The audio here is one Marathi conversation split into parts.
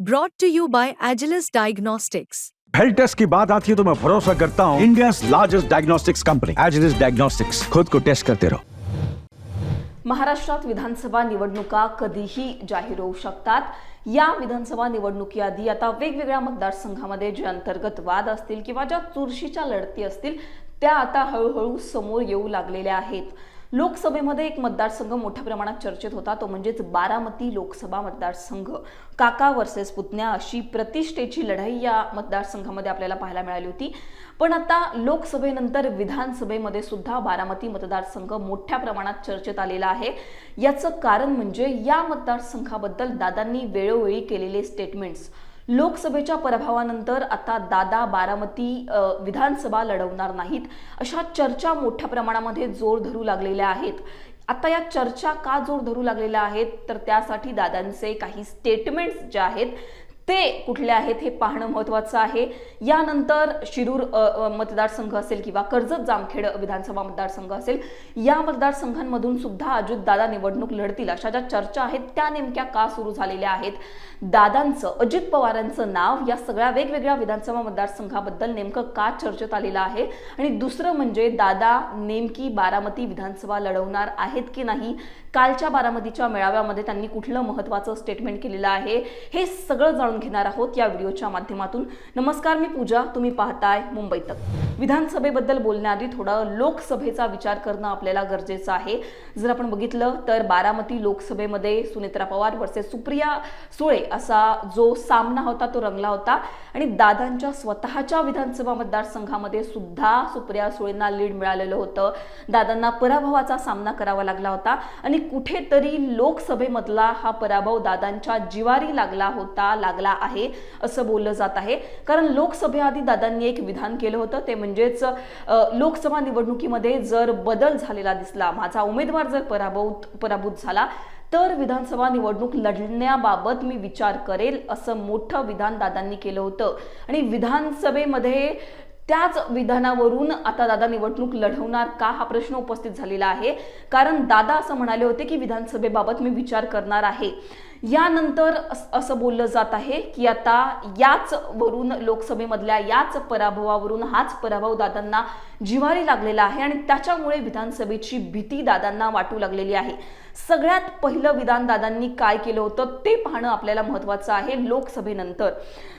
Brought to you by Agilus Diagnostics. Health test की बात आती है तो मैं भरोसा करता हूँ India largest diagnostics company Agilus diagnostics खुद को टेस्ट करते रहो महाराष्ट्रात विधानसभा निवडणुका कधीही जाहीर होऊ शकतात. या विधानसभा निवडणुकीआधी आता वेगवेगळ्या मतदारसंघामध्ये जे अंतर्गत वाद असतील किंवा ज्या चुरशीच्या लढती असतील त्या आता हळूहळू समोर येऊ लागलेल्या आहेत. लोकसभेमध्ये एक मतदारसंघ मोठ्या प्रमाणात चर्चेत होता. तो म्हणजेच बारामती लोकसभा मतदारसंघ. काका वर्सेस पुतण्या अशी प्रतिष्ठेची लढाई या मतदारसंघामध्ये आपल्याला पाहायला मिळाली होती. पण आता लोकसभेनंतर विधानसभेमध्ये सुद्धा बारामती मतदारसंघ मोठ्या प्रमाणात चर्चेत आलेला आहे. याचं कारण म्हणजे या मतदारसंघाबद्दल दादांनी वेळोवेळी केलेले स्टेटमेंट्स लोकसभेच्या पराभवानंतर आता दादा बारामती विधानसभा लढवणार नाहीत. अशा चर्चा मोठ्या प्रमाणामध्ये जोर धरू लागलेल्या आहेत. आता या चर्चा का जोर धरू लागलेल्या आहेत? तर त्यासाठी दादांचे काही स्टेटमेंट्स जे आहेत ते कुठले आहेत हे पाहणं महत्त्वाचं आहे. यानंतर शिरूर मतदारसंघ असेल किंवा कर्जत जामखेड विधानसभा मतदारसंघ असेल या मतदारसंघांमधून सुद्धा अजितदादा निवडणूक लढतील अशा ज्या चर्चा आहेत त्या नेमक्या का सुरू झालेल्या आहेत? दादांचं अजित पवारांचं नाव या सगळ्या वेगवेगळ्या विधानसभा मतदारसंघाबद्दल नेमकं का चर्चेत आलेलं आहे? आणि दुसरं म्हणजे दादा नेमकी बारामती विधानसभा लढवणार आहेत की नाही? कालच्या बारामतीच्या मेळाव्यामध्ये त्यांनी कुठलं महत्त्वाचं स्टेटमेंट केलेलं आहे? हे सगळं जाणून घेणार आहोत या व्हिडिओच्या माध्यमातून. नमस्कार मी पूजा. तुम्ही पाहताय मुंबई तक. विधानसभेबद्दल बोलण्याआधी थोडा लोकसभेचा विचार करणं आपल्याला गरजेचं आहे. जर आपण बघितलं तर बारामती लोकसभेमध्ये सुनेत्रा पवार वर्सेस सुप्रिया सुळे असा जो सामना होता तो रंगला होता. आणि दादांच्या स्वतःच्या विधानसभा मतदारसंघामध्ये सुद्धा सुप्रिया सुळेंना लीड मिळालेलं होतं. दादांना पराभवाचा सामना करावा लागला होता. आणि कुठेतरी लोकसभेमधला हा पराभव दादांच्या जिवारी लागला होता लागला आहे असं बोललं जात आहे. कारण लोकसभेआधी दादांनी एक विधान केलं होतं ते म्हणजेच लोकसभा निवडणुकीमध्ये जर बदल झालेला दिसला माझा उमेदवार जर पराभूत पराभूत झाला तर विधानसभा निवडणूक लढण्याबाबत मी विचार करेल असं मोठं विधान दादांनी केलं होतं. आणि विधानसभेमध्ये त्याच विधानावरून आता दादा निवडणूक लढवणार का हा प्रश्न उपस्थित झालेला आहे. कारण दादा असं म्हणाले होते की विधानसभेबाबत मी विचार करणार आहे. यानंतर असं बोललं जात आहे की आता याच वरून लोकसभेमधल्या याच पराभवावरून हाच पराभव दादांना जिवारी लागलेला आहे आणि त्याच्यामुळे विधानसभेची भीती दादांना वाटू लागलेली आहे. सगळ्यात पहिलं विधान दादांनी काय केलं होतं ते पाहणं आपल्याला महत्वाचं आहे लोकसभेनंतर.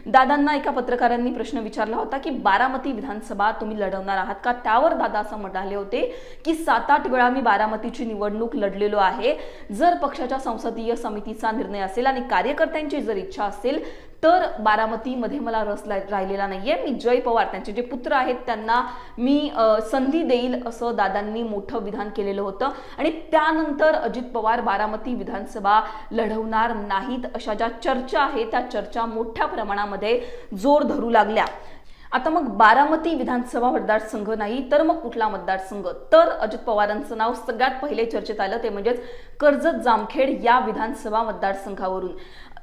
दादांना एका पत्रकारांनी प्रश्न विचारला होता की बारामती विधानसभा तुम्ही लढवणार आहात का? त्यावर दादा असं म्हणाले होते की सात आठ वेळा मी बारामतीची निवडणूक लढलेलो आहे. जर पक्षाच्या संसदीय समितीचा निर्णय असेल आणि कार्यकर्त्यांची जर इच्छा असेल तर बारामतीमध्ये मला रस राहिलेला नाहीये. मी जय पवार त्यांचे जे पुत्र आहेत त्यांना मी संधी देईल असं दादांनी मोठं विधान केलेलं होतं. आणि त्यानंतर अजित पवार बारामती विधानसभा लढवणार नाहीत अशा ज्या चर्चा आहेत त्या चर्चा मोठ्या प्रमाणामध्ये जोर धरू लागल्या. आता मग बारामती विधानसभा मतदारसंघ नाही तर मग कुठला मतदारसंघ? तर अजित पवारांचं नाव सगळ्यात पहिले चर्चेत आलं ते म्हणजेच कर्जत जामखेड या विधानसभा मतदारसंघावरून.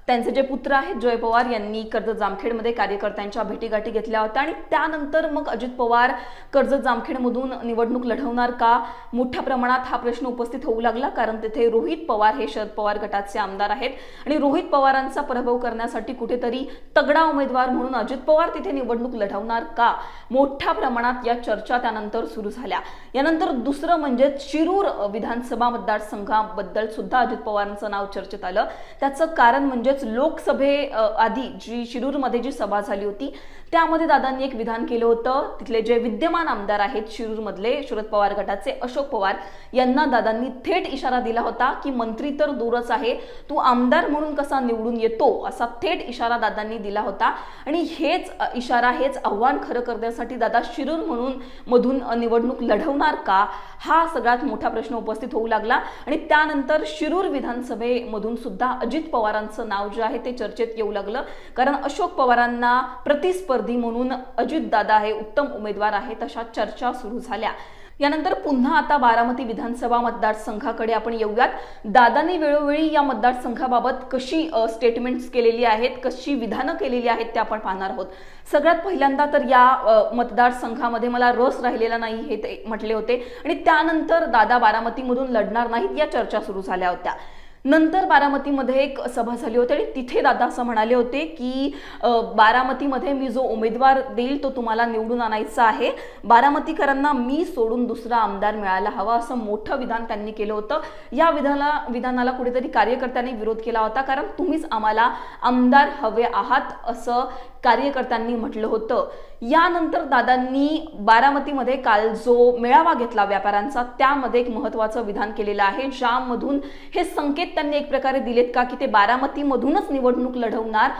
त्यांचे जे पुत्र आहेत जय पवार यांनी कर्जत जामखेडमध्ये कार्यकर्त्यांच्या भेटीगाठी घेतल्या होत्या आणि त्यानंतर मग अजित पवार कर्जत जामखेडमधून निवडणूक लढवणार का? मोठ्या प्रमाणात हा प्रश्न उपस्थित होऊ लागला कारण तिथे रोहित पवार हे शरद पवार गटाचे आमदार आहेत. आणि रोहित पवारांचा पराभव करण्यासाठी कुठेतरी तगडा उमेदवार म्हणून अजित पवार तिथे निवडणूक लढवणार का? मोठ्या प्रमाणात या चर्चा त्यानंतर सुरू झाल्या. यानंतर दुसरं म्हणजे शिरूर विधानसभा मतदारसंघाबद्दल सुद्धा अजित पवारांचं नाव चर्चेत आलं. त्याचं कारण म्हणजे म्हणजेच लोकसभे आधी जी शिरूरमध्ये जी सभा झाली होती त्यामध्ये दादांनी एक विधान केलं होतं. तिथले जे विद्यमान आमदार आहेत शिरूरमधले शरद पवार गटाचे अशोक पवार यांना दादांनी थेट इशारा दिला होता की मंत्री तर दूरच आहे. तू आमदार म्हणून कसा निवडून येतो? असा थेट इशारा दादांनी दिला होता. आणि हेच इशारा हेच आव्हान खरं करण्यासाठी दादा शिरूर म्हणून मधून निवडणूक लढवणार का? हा सगळ्यात मोठा प्रश्न उपस्थित होऊ लागला. आणि त्यानंतर शिरूर विधानसभेमधून सुद्धा अजित पवारांचं नाव जे आहे ते चर्चेत येऊ लागलं. कारण अशोक पवारांना प्रतिस्पर्धी म्हणून अजित दादा हे उत्तम उमेदवार आहेत अशा चर्चा सुरू झाल्या. यानंतर पुन्हा आता बारामती विधानसभा मतदारसंघाकडे आपण येऊयात. दादांनी वेळोवेळी या मतदारसंघाबाबत कशी स्टेटमेंट्स केलेली आहेत कशी विधानं केलेली आहेत ते आपण पाहणार आहोत. सगळ्यात पहिल्यांदा तर या मतदारसंघामध्ये मला रस राहिलेला नाही हे ते म्हटले होते. आणि त्यानंतर दादा बारामतीमधून लढणार नाहीत या चर्चा सुरू झाल्या होत्या. नंतर बारामतीमध्ये एक सभा झाली होती आणि तिथे दादा असं म्हणाले होते की बारामतीमध्ये मी जो उमेदवार देईल तो तुम्हाला निवडून आणायचा आहे. बारामतीकरांना मी सोडून दुसरा आमदार मिळायला हवा असं मोठं विधान त्यांनी केलं होतं. या विधाला विधानाला कुठेतरी कार्यकर्त्यांनी विरोध केला होता कारण तुम्हीच आम्हाला आमदार हवे आहात असं कार्यकर्त्यांनी म्हटलं होतं. यानंतर दादांनी बारामतीमध्ये काल जो मेळावा घेतला व्यापाऱ्यांचा त्यामध्ये एक महत्वाचं विधान केलेलं आहे. ज्यामधून हे संकेत त्यांनी एक प्रकारे दिलेत का की ते बारामतीमधूनच निवडणूक लढवणार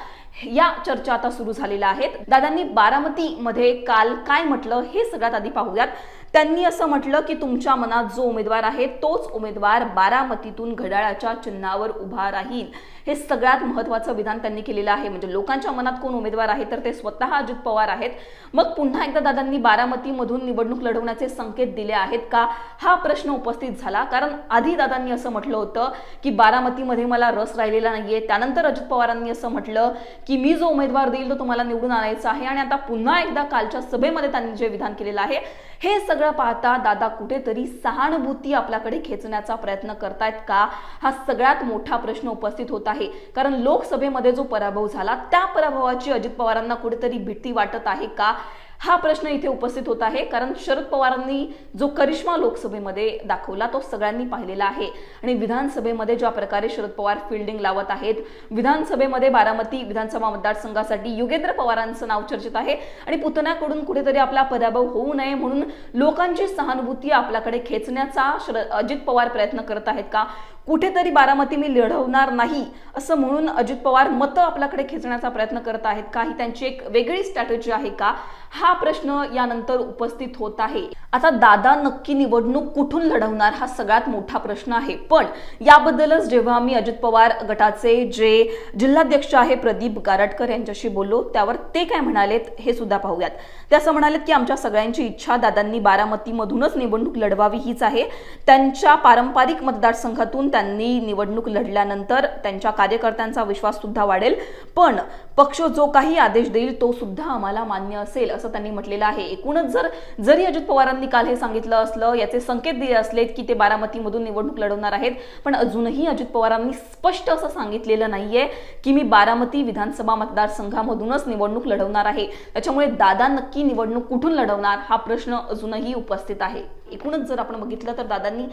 या चर्चा आता सुरू झालेल्या आहेत. दादांनी बारामतीमध्ये काल काय म्हटलं हे सगळ्यात आधी पाहूयात. त्यांनी असं म्हटलं की तुमच्या मनात जो उमेदवार आहे तोच उमेदवार बारामतीतून घड्याळाच्या चिन्हावर उभा राहील. हे सगळ्यात महत्वाचं विधान त्यांनी केलेलं आहे. म्हणजे लोकांच्या मनात कोण उमेदवार आहे तर ते स्वतः अजित पवार आहेत. मग पुन्हा एकदा दादांनी बारामतीमधून निवडणूक लढवण्याचे संकेत दिले आहेत का? हा प्रश्न उपस्थित झाला. कारण आधी दादांनी असं म्हटलं होतं की बारामतीमध्ये मला रस राहिलेला नाहीये. त्यानंतर अजित पवारांनी असं म्हटलं की मी जो उमेदवार देईल तो तुम्हाला निवडून आणायचा आहे. आणि आता पुन्हा एकदा कालच्या सभेमध्ये त्यांनी जे विधान केलेलं आहे हे सगळं पाहता दादा कुठेतरी सहानुभूती आपल्याकडे खेचण्याचा प्रयत्न करतायत का? हा सगळ्यात मोठा प्रश्न उपस्थित होत आहे. कारण लोकसभेमध्ये जो पराभव झाला त्या पराभवाची अजित पवारांना कुठेतरी भीती वाटत आहे का? हा प्रश्न इथे उपस्थित होत आहे. कारण शरद पवारांनी जो करिश्मा लोकसभेमध्ये दाखवला तो सगळ्यांनी पाहिलेला आहे. आणि विधानसभेमध्ये ज्या प्रकारे शरद पवार फिल्डिंग लावत आहेत विधानसभेमध्ये बारामती विधानसभा मतदारसंघासाठी योगेंद्र पवारांचं नाव चर्चेत आहे. आणि पुतण्याकडून कुठेतरी आपला पराभव होऊ नये म्हणून लोकांची सहानुभूती आपल्याकडे खेचण्याचा शरद अजित पवार प्रयत्न करत आहेत का? कुठेतरी बारामती मी लढवणार नाही असं म्हणून अजित पवार मतं आपल्याकडे खेचण्याचा प्रयत्न करत आहेत. का ही त्यांची एक वेगळी स्ट्रॅटेजी आहे का? हा प्रश्न यानंतर उपस्थित होत आहे. आता दादा नक्की निवडणूक कुठून लढवणार हा सगळ्यात मोठा प्रश्न आहे. पण याबद्दलच जेव्हा मी अजित पवार गटाचे जे जिल्हाध्यक्ष आहे प्रदीप गारटकर यांच्याशी बोललो त्यावर ते काय म्हणालेत हे सुद्धा पाहूयात. ते असं म्हणालेत की आमच्या सगळ्यांची इच्छा दादांनी बारामतीमधूनच निवडणूक लढवावी हीच आहे. त्यांच्या पारंपरिक मतदारसंघातून त्यांनी निवडणूक लढल्यानंतर त्यांच्या कार्यकर्त्यांचा विश्वास सुद्धा वाढेल. पण पक्ष जो काही आदेश देईल तो सुद्धा आम्हाला मान्य असेल असं त्यांनी म्हटलेलं आहे. एकूणच जर जरी अजित पवारांनी काल हे सांगितलं असलं याचे संकेत दिले असलेत की ते बारामतीमधून निवडणूक लढवणार आहेत पण अजूनही अजित पवारांनी स्पष्ट असं सांगितलेलं नाहीये की मी बारामती विधानसभा मतदारसंघामधूनच निवडणूक लढवणार आहे. त्याच्यामुळे दादा नक्की निवडणूक कुठून लढवणार हा प्रश्न अजूनही उपस्थित आहे. एकूणच जर आपण बघितलं तर दादांनी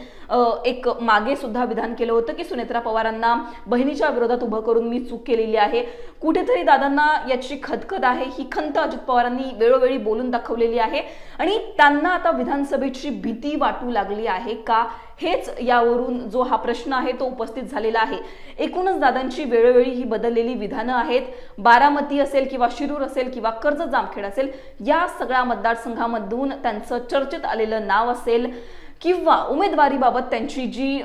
एक मागे सुद्धा विधान केलं होतं की सुनेत्रा पवारांना बहिणीच्या विरोधात उभं करून मी चूक केलेली आहे. कुठेतरी दादांना याची खदखद आहे. ही खंत अजित पवारांनी वेळोवेळी बोलून दाखवलेली आहे. आणि त्यांना आता विधानसभेची भीती वाटू लागली आहे का? हेच यावरून जो हा प्रश्न आहे तो उपस्थित झालेला आहे. एकूणच दादांची वेळोवेळी ही बदललेली विधानं आहेत. बारामती असेल किंवा शिरूर असेल किंवा कर्ज जामखेड असेल या सगळ्या मतदारसंघामधून त्यांचं चर्चेत आलेलं नाव असेल. किंवा उमेदवारीबाबत त्यांची जी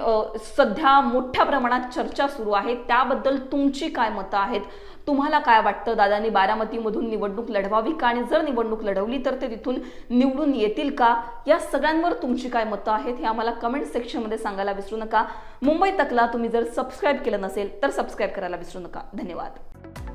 सध्या मोठ्या प्रमाणात चर्चा सुरू आहे त्याबद्दल तुमची काय मतं आहेत? तुम्हाला काय वाटतं? दादांनी बारामतीमधून निवडणूक लढवावी का? आणि जर निवडणूक लढवली तर ते तिथून निवडून येतील का? या सगळ्यांवर तुमची काय मतं आहेत? हे आम्हाला कमेंट सेक्शनमध्ये सांगायला विसरू नका. मुंबई तकला तुम्ही जर सबस्क्राईब केलं नसेल तर सबस्क्राईब करायला विसरू नका. धन्यवाद.